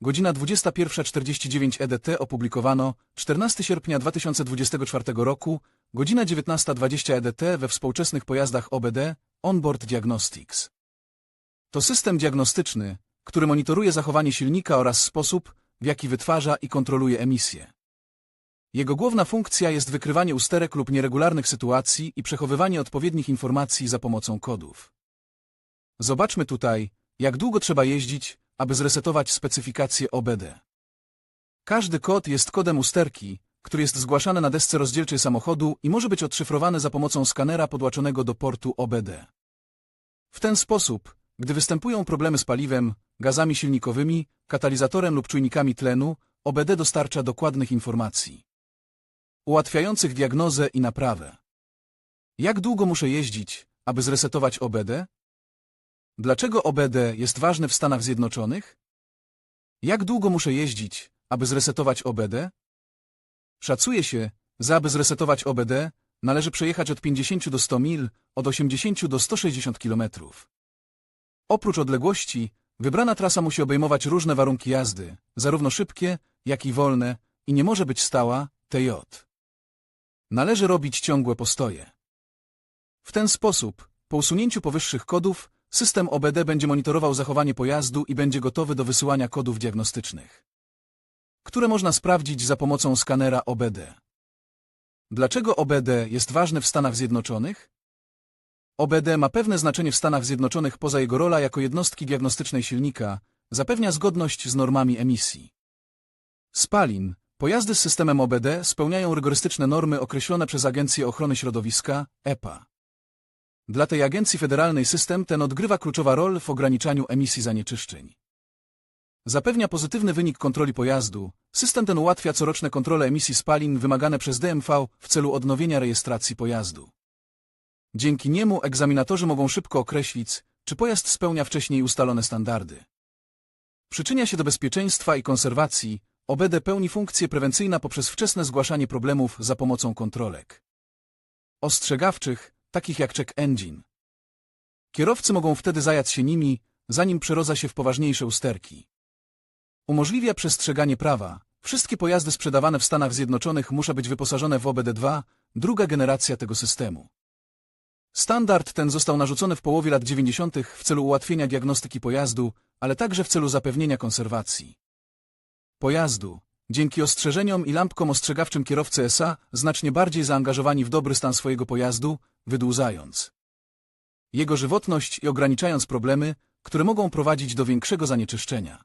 godzina 21.49 EDT opublikowano 14 sierpnia 2024 roku, godzina 19.20 EDT we współczesnych pojazdach OBD Onboard Diagnostics. To system diagnostyczny, który monitoruje zachowanie silnika oraz sposób, w jaki wytwarza i kontroluje emisje. Jego główna funkcja jest wykrywanie usterek lub nieregularnych sytuacji i przechowywanie odpowiednich informacji za pomocą kodów. Zobaczmy tutaj, jak długo trzeba jeździć, aby zresetować specyfikację OBD. Każdy kod jest kodem usterki, który jest zgłaszany na desce rozdzielczej samochodu i może być odszyfrowany za pomocą skanera podłączonego do portu OBD. W ten sposób, gdy występują problemy z paliwem, gazami silnikowymi, katalizatorem lub czujnikami tlenu, OBD dostarcza dokładnych informacji, ułatwiających diagnozę i naprawę. Jak długo muszę jeździć, aby zresetować OBD? Dlaczego OBD jest ważny w Stanach Zjednoczonych? Jak długo muszę jeździć, aby zresetować OBD? Szacuje się, że aby zresetować OBD, należy przejechać od 50 do 100 mil, od 80 do 160 km. Oprócz odległości, wybrana trasa musi obejmować różne warunki jazdy, zarówno szybkie, jak i wolne, i nie może być stała, TJ. Należy robić ciągłe postoje. W ten sposób, po usunięciu powyższych kodów, system OBD będzie monitorował zachowanie pojazdu i będzie gotowy do wysyłania kodów diagnostycznych, które można sprawdzić za pomocą skanera OBD. Dlaczego OBD jest ważny w Stanach Zjednoczonych? OBD ma pewne znaczenie w Stanach Zjednoczonych poza jego rola jako jednostki diagnostycznej silnika, zapewnia zgodność z normami emisji. Spalin, pojazdy z systemem OBD spełniają rygorystyczne normy określone przez Agencję Ochrony Środowiska, EPA. Dla tej agencji federalnej system ten odgrywa kluczowa rolę w ograniczaniu emisji zanieczyszczeń. Zapewnia pozytywny wynik kontroli pojazdu. System ten ułatwia coroczne kontrole emisji spalin wymagane przez DMV w celu odnowienia rejestracji pojazdu. Dzięki niemu egzaminatorzy mogą szybko określić, czy pojazd spełnia wcześniej ustalone standardy. Przyczynia się do bezpieczeństwa i konserwacji. OBD pełni funkcję prewencyjna poprzez wczesne zgłaszanie problemów za pomocą kontrolek ostrzegawczych, takich jak check engine. Kierowcy mogą wtedy zająć się nimi, zanim przerodza się w poważniejsze usterki. Umożliwia przestrzeganie prawa. Wszystkie pojazdy sprzedawane w Stanach Zjednoczonych muszą być wyposażone w OBD2, druga generacja tego systemu. Standard ten został narzucony w połowie lat 90. w celu ułatwienia diagnostyki pojazdu, ale także w celu zapewnienia konserwacji pojazdu. Dzięki ostrzeżeniom i lampkom ostrzegawczym kierowcy SA znacznie bardziej zaangażowani w dobry stan swojego pojazdu, wydłużając jego żywotność i ograniczając problemy, które mogą prowadzić do większego zanieczyszczenia.